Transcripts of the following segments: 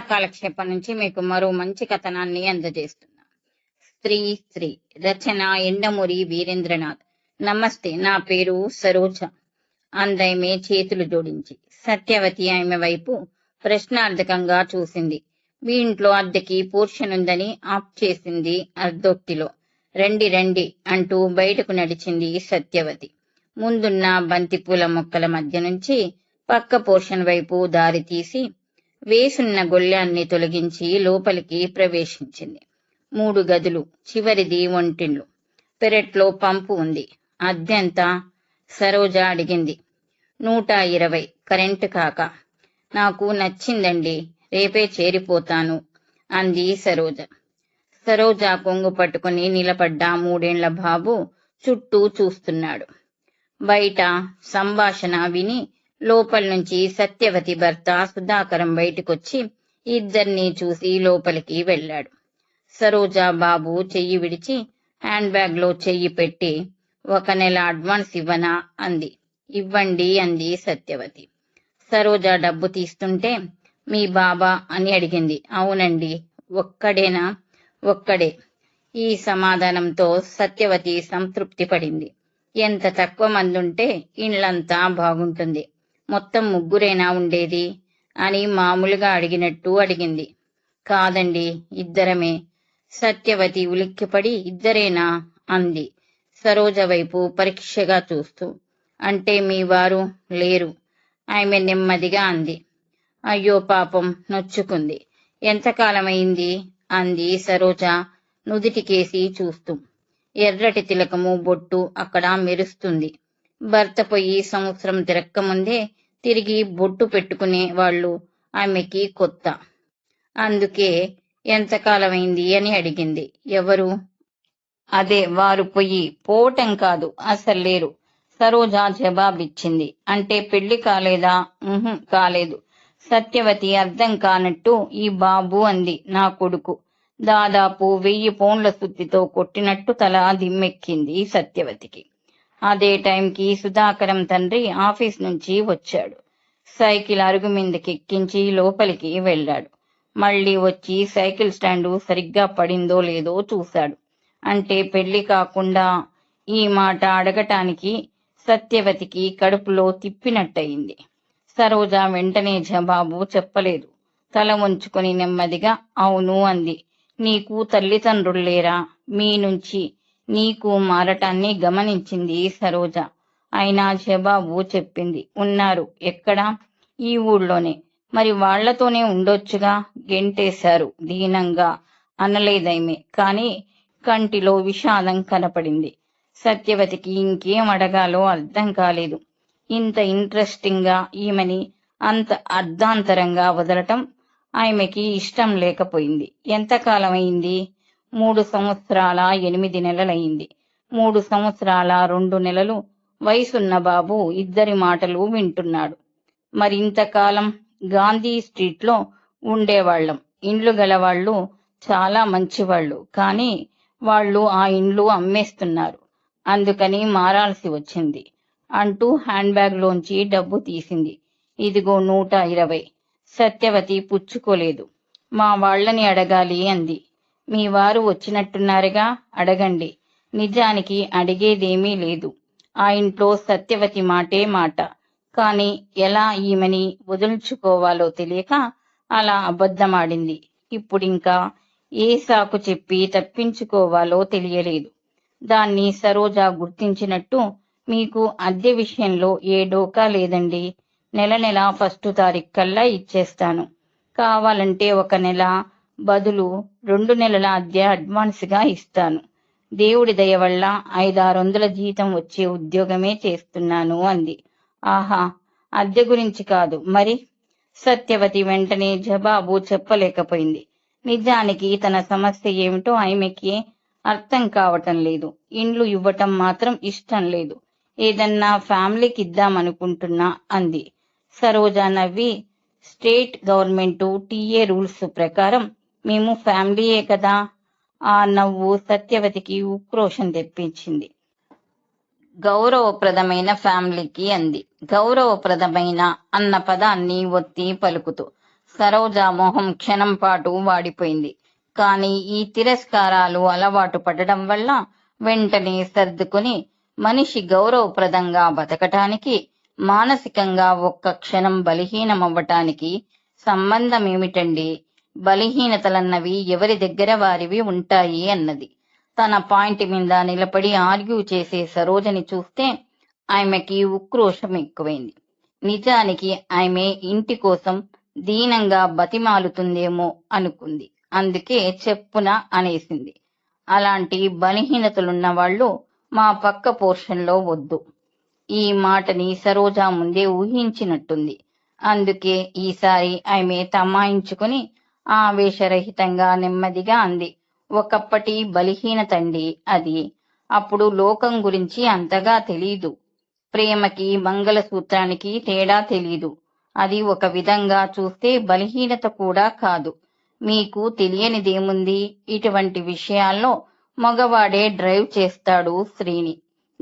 కాలక్షేపం నుంచి మీకు మరో మంచి కథనాన్ని అందజేస్తున్నా స్త్రీ స్త్రీ రచన ఎండమూరి వీరేంద్రనాథ్. నమస్తే నా పేరు సరోజ. అందామె చేతులు జోడించి. సత్యవతి ఆమె వైపు ప్రశ్నార్థకంగా చూసింది. మీ ఇంట్లో అద్దెకి పోర్షన్ ఉందని ఆఫ్ చేసింది అర్ధోక్తిలో. రండి రండి అంటూ బయటకు నడిచింది సత్యవతి. ముందున్న బంతిపూల మొక్కల మధ్య నుంచి పక్క పోర్షన్ వైపు దారి తీసి వేసున్న గొల్లాన్ని తొలగించి లోపలికి ప్రవేశించింది. మూడు గదులు చివరిది వంటిండ్లు పెరట్లో పంపు ఉంది. అద్దెంత సరోజ అడిగింది. నూట ఇరవై కరెంటు కాక. నాకు నచ్చిందండి రేపే చేరిపోతాను అంది సరోజ. సరోజ కొంగు పట్టుకుని నిలబడ్డ మూడేండ్ల బాబు చుట్టూ చూస్తున్నాడు. బయట సంభాషణ విని లోపల నుంచి సత్యవతి భర్త సుధాకరం బయటికొచ్చి ఇద్దరిని చూసి లోపలికి వెళ్ళాడు. సరోజా బాబు చెయ్యి విడిచి హ్యాండ్ బ్యాగ్లో చెయ్యి పెట్టి ఒక నెల అడ్వాన్స్ ఇవ్వనా? అంది. ఇవ్వండి అంది సత్యవతి. సరోజ డబ్బు తీస్తుంటే మీ బాబా అని అడిగింది. అవునండి ఒక్కడేనా? ఒక్కడే. ఈ సమాధానంతో సత్యవతి సంతృప్తి పడింది. ఎంత తక్కువ మంది ఉంటే ఇండ్లంతా బాగుంటుంది. మొత్తం ముగ్గురేనా ఉండేది? అని మామూలుగా అడిగినట్టు అడిగింది. కాదండి ఇద్దరమే. సత్యవతి ఉలిక్కిపడి ఇద్దరేనా? అంది. సరోజ వైపు పరీక్షగా చూస్తూ. అంటే మీ వారు లేరు. ఆమె నెమ్మదిగా అంది. అయ్యో పాపం నొచ్చుకుంది. ఎంతకాలమైంది? అంది సరోజ నుదిటికేసి చూస్తూ. ఎర్రటి తిలకము బొట్టు అక్కడ మెరుస్తుంది. భర్త పోయి సంవత్సరం తిరక్కముందే తిరిగి బొట్టు పెట్టుకునే వాళ్ళు ఆమెకి కొత్త. అందుకే ఎంతకాలమైంది అని అడిగింది. ఎవరు? అదే వారు పోయి పోవటం కాదు అసలు లేరు. సరోజ జవాబిచ్చింది. అంటే పెళ్ళి కాలేదా? కాలేదు. సత్యవతి అర్థం కానట్టు ఈ బాబు అంది నా కొడుకు. దాదాపు వెయ్యి పౌండ్ల సుత్తితో కొట్టినట్టు తల దిమ్మెక్కింది సత్యవతికి. అదే టైంకి సుధాకరం తండ్రి ఆఫీస్ నుంచి వచ్చాడు. సైకిల్ అరుగు మీదకి ఎక్కించి లోపలికి వెళ్ళాడు. మళ్ళీ వచ్చి సైకిల్ స్టాండు సరిగ్గా పడిందో లేదో చూశాడు. అంటే పెళ్ళి కాకుండా ఈ మాట అడగటానికి సత్యవతికి కడుపులో తిప్పినట్టయింది. సరోజ వెంటనే జవాబు చెప్పలేదు. తల ఉంచుకొని నెమ్మదిగా అవును అంది. నీకు తల్లిదండ్రులు లేరా మీ నుంచి నీకు మారటాన్ని గమనించింది సరోజ. అయినా జవాబు చెప్పింది. ఉన్నారు. ఎక్కడ? ఈ ఊళ్ళోనే. మరి వాళ్ళతోనే ఉండొచ్చుగా? గెంటేశారు దీనంగా. అనలేదైమే. కాని కంటిలో విషాదం కనపడింది. సత్యవతికి ఇంకేం అడగాలో అర్థం కాలేదు. ఇంత ఇంట్రెస్టింగ్గా ఈమెని అంత అర్ధాంతరంగా వదలటం ఆమెకి ఇష్టం లేకపోయింది. ఎంతకాలమైంది? మూడు సంవత్సరాల ఎనిమిది నెలలైంది మూడు సంవత్సరాల రెండు నెలలు వయసున్న బాబు ఇద్దరి మాటలు వింటున్నాడు. మరింతకాలం గాంధీ స్ట్రీట్లో ఉండేవాళ్ళం. ఇండ్లు గలవాళ్ళు చాలా మంచివాళ్ళు. కానీ వాళ్ళు ఆ ఇండ్లు అమ్మేస్తున్నారు. అందుకని మారాల్సి వచ్చింది అంటూ హ్యాండ్ బ్యాగ్ లోంచి డబ్బు తీసింది. ఇదిగో నూట ఇరవై. సత్యవతి పుచ్చుకోలేదు. మా వాళ్ళని అడగాలి అంది. మీ వారు వచ్చినట్టున్నారుగా? అడగండి. నిజానికి అడిగేదేమీ లేదు. ఆ ఇంట్లో సత్యవతి మాటే మాట. కాని ఎలా ఈమెని వదులుచుకోవాలో తెలియక అలా అబద్ధమాడింది. ఇప్పుడింకా ఏ సాకు చెప్పి తప్పించుకోవాలో తెలియలేదు. దాన్ని సరోజ గుర్తించినట్టు మీకు అద్దె విషయంలో ఏ డోకా లేదండి. నెల నెల ఫస్ట్ తారీఖు కల్లా ఇచ్చేస్తాను. కావాలంటే ఒక నెల బదులు రెండు నెలల అద్దె అడ్వాన్స్గా ఇస్తాను. దేవుడి దయ వల్ల ఐదారు వందల జీతం వచ్చే ఉద్యోగమే చేస్తున్నాను అంది. ఆహా అద్దె గురించి కాదు. మరి? సత్యవతి వెంటనే జవాబు చెప్పలేకపోయింది. నిజానికి తన సమస్య ఏమిటో ఆమెకి అర్థం కావటం లేదు. ఇండ్లు ఇవ్వటం మాత్రం ఇష్టం లేదు. ఏదన్నా ఫ్యామిలీకి ఇద్దామనుకుంటున్నా అంది. సరోజా నవ్వి స్టేట్ గవర్నమెంట్ టీఏ రూల్స్ ప్రకారం మేము ఫ్యామిలీయే కదా ఆ నవ్వు సత్యవతికి ఉక్రోషం తెప్పించింది. గౌరవప్రదమైన ఫ్యామిలీకి అంది. గౌరవప్రదమైన అన్న పదాన్ని ఒత్తి పలుకుతూ సరోజ మొహం క్షణం పాటు వాడిపోయింది. కానీ ఈ తిరస్కారాలు అలవాటు పడడం వల్ల వెంటనే సర్దుకుని మనిషి గౌరవప్రదంగా బతకటానికి మానసికంగా ఒక్క క్షణం బలహీనమవ్వటానికి సంబంధం ఏమిటండి బలహీనతలన్నవి ఎవరి దగ్గర వారివి ఉంటాయి అన్నది. తన పాయింట్ మీద నిలబడి ఆర్గ్యూ చేసే సరోజని చూస్తే ఆమెకి ఉక్రోషం ఎక్కువైంది. నిజానికి ఆమె ఇంటి కోసం దీనంగా బతిమాలుతుందేమో అనుకుంది. అందుకే చెప్పున అనేసింది. అలాంటి బలహీనతలున్న వాళ్ళు మా పక్క పోర్షన్లో వద్దు. ఈ మాటని సరోజ ముందే ఊహించినట్టుంది. అందుకే ఈసారి ఆమె తమాయించుకుని ఆవేశరహితంగా నెమ్మదిగా అంది. ఒకప్పటి బలిహీనతండి అది. అప్పుడు లోకం గురించి అంతగా తెలీదు. ప్రేమకి మంగళసూత్రానికి తేడా తెలీదు. అది ఒక విధంగా చూస్తే బలహీనత కూడా కాదు. మీకు తెలియనిదేముంది? ఇటువంటి విషయాల్లో మగవాడే డ్రైవ్ చేస్తాడు స్త్రీని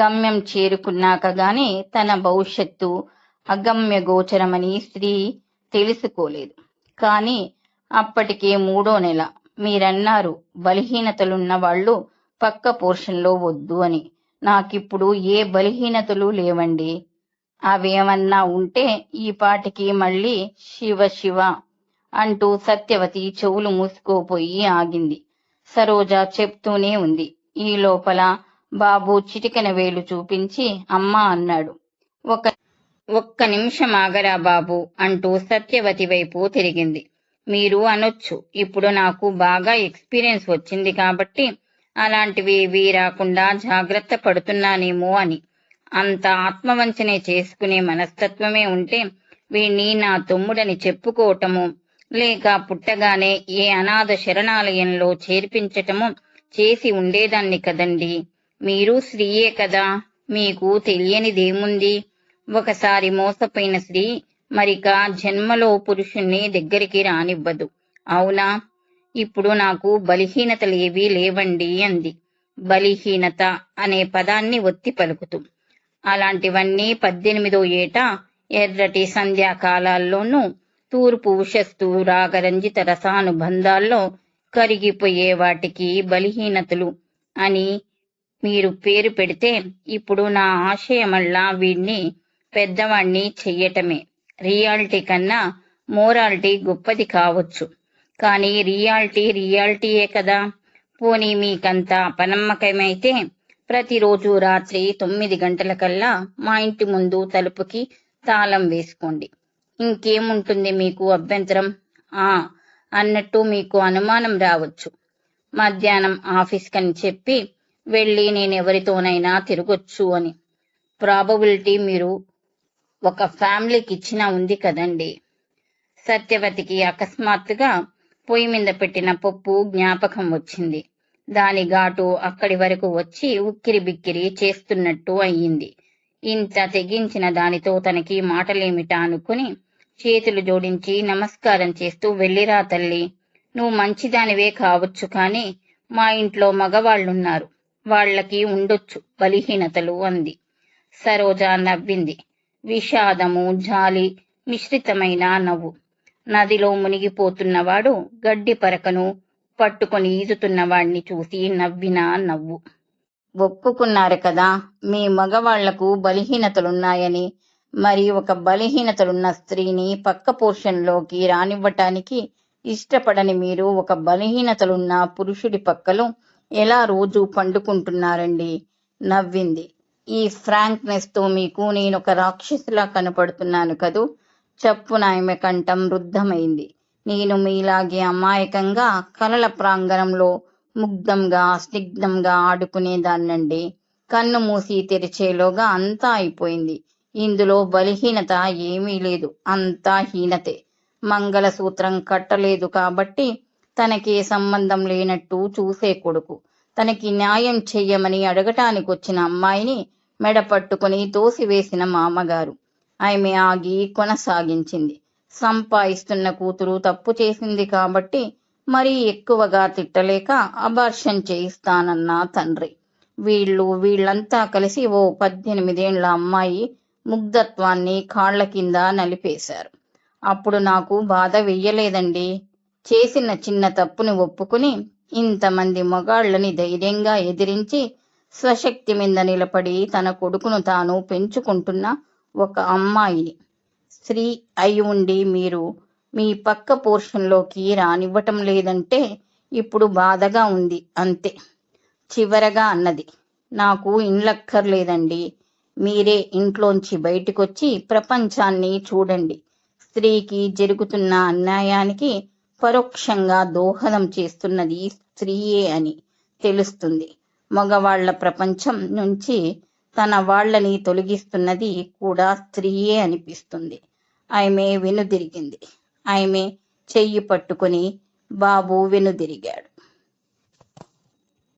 గమ్యం చేరుకున్నాక గాని తన భవిష్యత్తు అగమ్య గోచరమని స్త్రీ తెలుసుకోలేదు. కానీ అప్పటికే మూడో నెల. మీరన్నారు బలహీనతలున్న వాళ్ళు పక్క పోర్షన్లో వద్దు అని. నాకిప్పుడు ఏ బలహీనతలు లేవండి. అవేమన్నా ఉంటే ఈ పాటికి మళ్ళీ శివ శివ అంటూ సత్యవతి చెవులు మూసుకోపోయి ఆగింది. సరోజ చెప్తూనే ఉంది. ఈ లోపల బాబు చిటికెన వేలు చూపించి అమ్మా అన్నాడు. ఒక ఒక్క నిమిషం ఆగరా బాబు అంటూ సత్యవతి వైపు తిరిగింది. మీరు అనొచ్చు. ఇప్పుడు నాకు బాగా ఎక్స్పీరియన్స్ వచ్చింది కాబట్టి అలాంటివి ఏవి రాకుండా జాగ్రత్త పడుతున్నానేమో అని. అంత ఆత్మవంచనే చేసుకునే మనస్తత్వమే ఉంటే వీణ్ణి నా తమ్ముడని చెప్పుకోవటము లేక పుట్టగానే ఏ అనాథ శరణాలయంలో చేర్పించటము చేసి ఉండేదాన్ని కదండి. మీరు స్త్రీయే కదా మీకు తెలియనిదేముంది? ఒకసారి మోసపోయిన స్త్రీ మరిక జన్మలో పురుషుణ్ణి దగ్గరికి రానివ్వదు. అవునా? ఇప్పుడు నాకు బలహీనతలేవీ లేవండి అంది. బలహీనత అనే పదాన్ని ఒత్తి పలుకుతూ. అలాంటివన్నీ పద్దెనిమిదో ఏట ఎర్రటి సంధ్యాకాలాల్లోనూ తూర్పు ఉషస్తు రాగరంజిత రసానుబంధాల్లో కరిగిపోయే వాటికి బలహీనతలు అని మీరు పేరు పెడితే ఇప్పుడు నా ఆశయమల్లా వీణ్ణి పెద్దవాణ్ణి చెయ్యటమే. రియాలిటీ కన్నా మోరాలిటీ గొప్పది కావచ్చు. కానీ రియాలిటీ రియాలిటీయే కదా. పోనీ మీకంతా అపనమ్మకమైతే ప్రతిరోజు రాత్రి తొమ్మిది గంటలకల్లా మా ఇంటి ముందు తలుపుకి తాళం వేసుకోండి. ఇంకేముంటుంది మీకు అభ్యంతరం? ఆ అన్నట్టు మీకు అనుమానం రావచ్చు. మధ్యాహ్నం ఆఫీస్ కని చెప్పి వెళ్ళి నేను ఎవరితోనైనా తిరగొచ్చు అని. ప్రాబబిలిటీ మీరు ఒక ఫ్యామిలీకి ఇచ్చిన ఉంది కదండి. సత్యవతికి అకస్మాత్తుగా పొయ్యి మీద పెట్టిన పప్పు జ్ఞాపకం వచ్చింది. దాని ఘాటు అక్కడి వరకు వచ్చి ఉక్కిరి బిక్కిరి చేస్తున్నట్టు అయ్యింది. ఇంత తెగించిన దానితో తనకి మాటలేమిటా అనుకుని చేతులు జోడించి నమస్కారం చేస్తూ వెళ్ళిరా తల్లి. నువ్వు మంచిదానివే కావచ్చు కానీ మా ఇంట్లో మగవాళ్ళున్నారు. వాళ్ళకి ఉండొచ్చు బలహీనతలు అంది. సరోజ నవ్వింది. విషాదము జాలి మిశ్రితమైన నవ్వు. నదిలో మునిగిపోతున్నవాడు గడ్డి పరకను పట్టుకొని ఈదుతున్న వాడిని చూసి నవ్విన నవ్వు. ఒప్పుకున్నారు కదా మీ మగవాళ్ళకు బలహీనతలున్నాయని. మరి ఒక బలహీనతలున్న స్త్రీని పక్క పోర్షన్లోకి రానివ్వటానికి ఇష్టపడని మీరు ఒక బలహీనతలున్న పురుషుడి పక్కలో ఎలా రోజు పండుకుంటున్నారండి? నవ్వింది. ఈ ఫ్రాంక్నెస్తో మీకు నేను ఒక రాక్షసులా కనపడుతున్నాను కదూ. చప్పున ఆమె కంఠం వృద్ధమైంది నేను మీలాగే అమాయకంగా కలల ప్రాంగణంలో ముగ్ధంగా స్నిగ్ధంగా ఆడుకునేదాన్నండి. కన్ను మూసి తెరిచేలోగా అంతా అయిపోయింది. ఇందులో బలహీనత ఏమీ లేదు. అంతా హీనతే. మంగళసూత్రం కట్టలేదు కాబట్టి తనకి సంబంధం లేనట్టు చూసే కొడుకు. తనకి న్యాయం చెయ్యమని అడగటానికి వచ్చిన అమ్మాయిని మెడ పట్టుకుని తోసివేసిన మామగారు ఆమె ఆగి కొనసాగించింది. సంపాదిస్తున్న కూతురు తప్పు చేసింది కాబట్టి మరీ ఎక్కువగా తిట్టలేక అబార్షన్ చేయిస్తానన్న తండ్రి. వీళ్ళు వీళ్ళంతా కలిసి ఓ పద్దెనిమిదేండ్ల అమ్మాయి ముగ్ధత్వాన్ని కాళ్ళ కింద నలిపేశారు. అప్పుడు నాకు బాధ వెయ్యలేదండి. చేసిన చిన్న తప్పుని ఒప్పుకుని ఇంతమంది మగాళ్ళని ధైర్యంగా ఎదిరించి స్వశక్తి మీద నిలబడి తన కొడుకును తాను పెంచుకుంటున్న ఒక అమ్మాయిని. స్త్రీ అయి ఉండి మీరు మీ పక్క పోర్షన్లోకి రానివ్వటం లేదంటే ఇప్పుడు బాధగా ఉంది అంతే. చివరగా అన్నది నాకు ఇండ్లక్కర్లేదండి మీరే ఇంట్లోంచి బయటికొచ్చి ప్రపంచాన్ని చూడండి. స్త్రీకి జరుగుతున్న అన్యాయానికి పరోక్షంగా దోహదం చేస్తున్నది స్త్రీయే అని తెలుస్తుంది. మగవాళ్ళ ప్రపంచం నుంచి తన వాళ్ళని తొలగిస్తున్నది కూడా స్త్రీయే అనిపిస్తుంది. ఆమె వెనుదిరిగింది. ఆమె చెయ్యి పట్టుకుని బాబు వెనుదిరిగాడు.